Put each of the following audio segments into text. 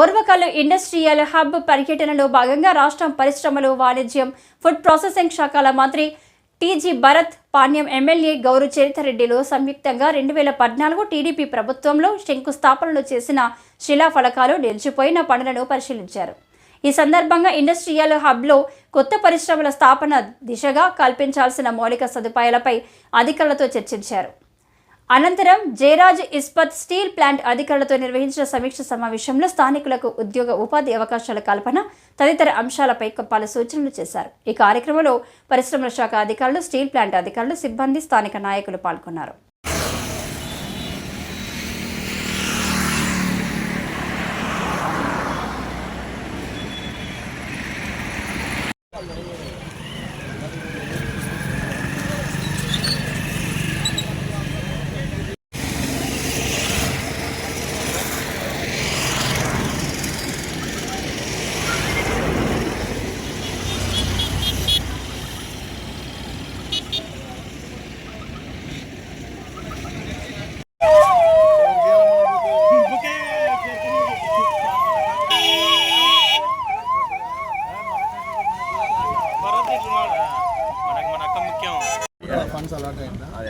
Orvakal industrial hub పర్యటనలో భాగంగా రాష్ట్రం పరిశ్రమలు వాణిజ్యం ఫుడ్ ప్రాసెసింగ్ శాఖల మంత్రి టీజీ భరత్ పాణ్యం ఎమ్మెల్యే గౌరు చరితారెడ్డిలు సంయుక్తంగా రెండు వేల పద్నాలుగు టీడీపీ ప్రభుత్వంలో శంకుస్థాపనలు చేసిన శిలాఫలకాలు నిలిచిపోయిన పనులను పరిశీలించారు. ఈ సందర్భంగా ఇండస్ట్రియల్ హబ్లో కొత్త పరిశ్రమల స్థాపన దిశగా కల్పించాల్సిన మౌలిక సదుపాయాలపై అధికారులతో చర్చించారు. అనంతరం జయరాజ్ ఇస్పత్ స్టీల్ ప్లాంట్ అధికారులతో నిర్వహించిన సమీక్ష సమావేశంలో స్థానికులకు ఉద్యోగ ఉపాధి అవకాశాల కల్పన తదితర అంశాలపై పలు సూచనలు చేశారు. ఈ కార్యక్రమంలో పరిశ్రమల శాఖ అధికారులు స్టీల్ ప్లాంట్ అధికారులు సిబ్బంది స్థానిక నాయకులు పాల్గొన్నారు.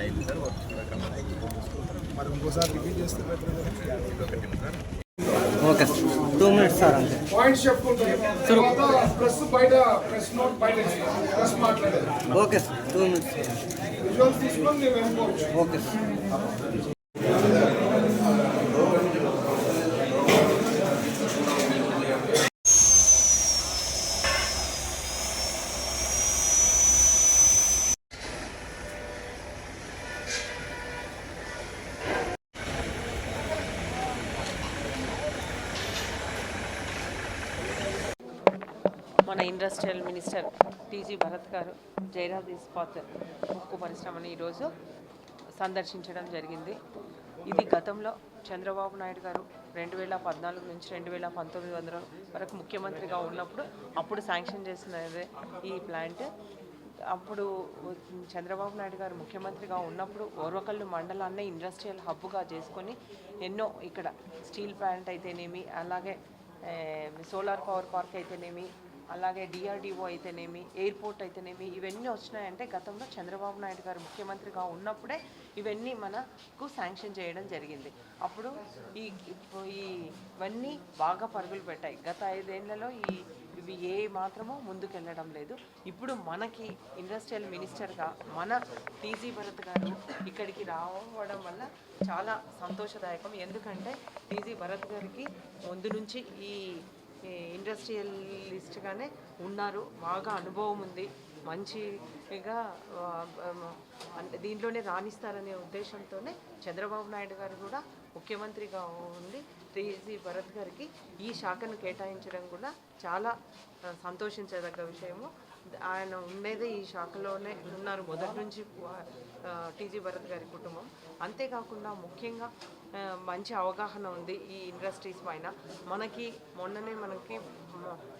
అయిందా సార్ మరి ఇంకోసారి రివ్యూ చేస్తే better okay two minutes sir అంతే. పాయింట్స్ చెప్పుకుంటారు తర్వాత ప్రెస్ బయట ప్రెస్ నోట్ బయట ఇస్తాం. ప్రెస్ మాట్లాడేది okay sir. Two minutes visuals తీసుకొని మీరు వెళ్ళిపోవచ్చు. Okay sir. మన ఇండస్ట్రియల్ మినిస్టర్ టీజీ భరత్ గారు జైరాజ్ ఇస్పాత్ ముక్కు పరిశ్రమని ఈరోజు సందర్శించడం జరిగింది. ఇది గతంలో చంద్రబాబు నాయుడు గారు రెండు వేల పద్నాలుగు నుంచి రెండు వేల పంతొమ్మిది వందల వరకు ముఖ్యమంత్రిగా ఉన్నప్పుడు అప్పుడు శాంక్షన్ చేసినదే ఈ ప్లాంట్. అప్పుడు చంద్రబాబు నాయుడు గారు ముఖ్యమంత్రిగా ఉన్నప్పుడు ఓర్వకల్లు మండలాన్ని ఇండస్ట్రియల్ హబ్గా చేసుకొని ఎన్నో ఇక్కడ స్టీల్ ప్లాంట్ అయితేనేమి అలాగే సోలార్ పవర్ పార్క్ అయితేనేమి అలాగే డిఆర్డిఓ అయితేనేమి ఎయిర్పోర్ట్ అయితేనేమి ఇవన్నీ వచ్చినాయంటే గతంలో చంద్రబాబు నాయుడు గారు ముఖ్యమంత్రిగా ఉన్నప్పుడే ఇవన్నీ మనకు శాంక్షన్ చేయడం జరిగింది. అప్పుడు ఈ ఈ ఇవన్నీ బాగా పరుగులు పెట్టాయి. గత ఐదేళ్ళలో ఈ ఇవి ఏ మాత్రమో ముందుకెళ్ళడం లేదు. ఇప్పుడు మనకి ఇండస్ట్రియల్ మినిస్టర్గా మన టీజీ భరత్ గారు ఇక్కడికి రావడం వల్ల చాలా సంతోషదాయకం. ఎందుకంటే టీజీ భరత్ గారికి ముందు నుంచి ఈ ఈ ఇండస్ట్రియలిస్ట్గానే ఉన్నారు. బాగా అనుభవం ఉంది. మంచిగా అంటే దీంట్లోనే రాణిస్తారనే ఉద్దేశంతోనే చంద్రబాబు నాయుడు గారు కూడా ముఖ్యమంత్రిగా ఉండి టీజీ భరత్ గారికి ఈ శాఖను కేటాయించడం కూడా చాలా సంతోషించదగ్గ విషయము. ఆయన ఉండేదే ఈ శాఖలోనే ఉన్నారు మొదటి నుంచి టీజీ భరత్ గారి కుటుంబం. అంతేకాకుండా ముఖ్యంగా మంచి అవగాహన ఉంది ఈ ఇండస్ట్రీస్ పైన. మనకి మొన్ననే మనకి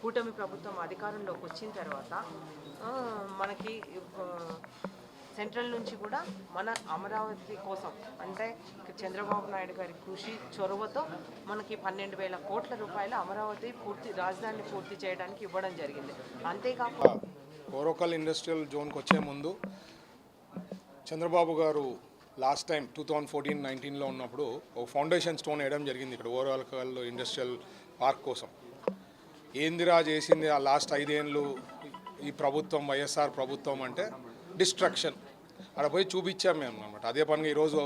కూటమి ప్రభుత్వం అధికారంలోకి వచ్చిన తర్వాత మనకి సెంట్రల్ నుంచి కూడా మన అమరావతి కోసం అంటే చంద్రబాబు నాయుడు గారి కృషి చొరవతో మనకి పన్నెండు వేల కోట్ల రూపాయల అమరావతి పూర్తి రాజధానిని పూర్తి చేయడానికి ఇవ్వడం జరిగింది. అంతేకాకుండా ఓరోకల్ ఇండస్ట్రియల్ జోన్కి వచ్చే ముందు చంద్రబాబు గారు last time two thousand fourteen నైన్టీన్లో ఉన్నప్పుడు ఒక ఫౌండేషన్ స్టోన్ వేయడం జరిగింది ఇక్కడ ఓరోకల్ ఇండస్ట్రియల్ పార్క్ కోసం. ఏందిరా చేసింది ఆ లాస్ట్ ఐదేళ్ళు? ఈ ప్రభుత్వం వైఎస్ఆర్ ప్రభుత్వం అంటే డిస్ట్రక్షన్. అక్కడ పోయి చూపించాం మేము అనమాట అదే పనిగా ఈరోజు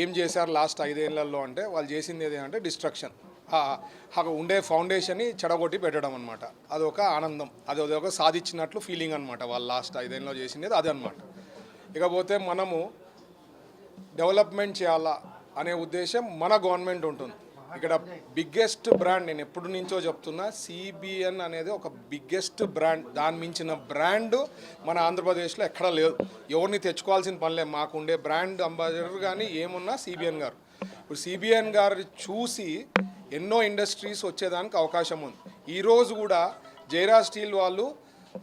ఏం చేశారు లాస్ట్ ఐదేళ్ళలో అంటే వాళ్ళు చేసింది ఏదంటే అంటే డిస్ట్రక్షన్. అక్కడ ఉండే ఫౌండేషన్ని చెడగొట్టి పెట్టడం అనమాట అదొక ఆనందం. అది అదొక సాధించినట్లు ఫీలింగ్ అనమాట వాళ్ళు లాస్ట్ ఐదేళ్ళలో చేసింది అది అనమాట ఇకపోతే మనము డెవలప్మెంట్ చేయాలా అనే ఉద్దేశం మన గవర్నమెంట్ ఉంటుంది. ఇక్కడ బిగ్గెస్ట్ బ్రాండ్ నేను ఎప్పటి నుంచో చెప్తున్నా సిబిఎన్ అనేది ఒక బిగ్గెస్ట్ బ్రాండ్ దాని మించిన బ్రాండ్ మన ఆంధ్రప్రదేశ్లో ఎక్కడా లేదు. ఎవరిని తెచ్చుకోవాల్సిన పనిలే మాకు ఉండే బ్రాండ్ అంబాసిడర్ కానీ ఏమున్నా సిబిఎన్ గారు. ఇప్పుడు సిబిఎన్ గారు చూసి ఎన్నో ఇండస్ట్రీస్ వచ్చేదానికి అవకాశం ఉంది. ఈరోజు కూడా జైరా స్టీల్ వాళ్ళు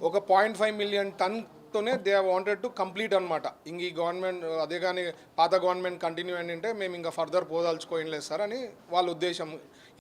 ఒక పాయింట్ ఫైవ్ మిలియన్ టన్ తోనే దే వాంటెడ్ టు కంప్లీట్ అనమాట ఇంక ఈ గవర్నమెంట్ అదే కానీ పాత గవర్నమెంట్ కంటిన్యూ ఏంటంటే మేము ఇంకా ఫర్దర్ పోదలుచుకోలేం లేదు సార్ అని వాళ్ళ ఉద్దేశం.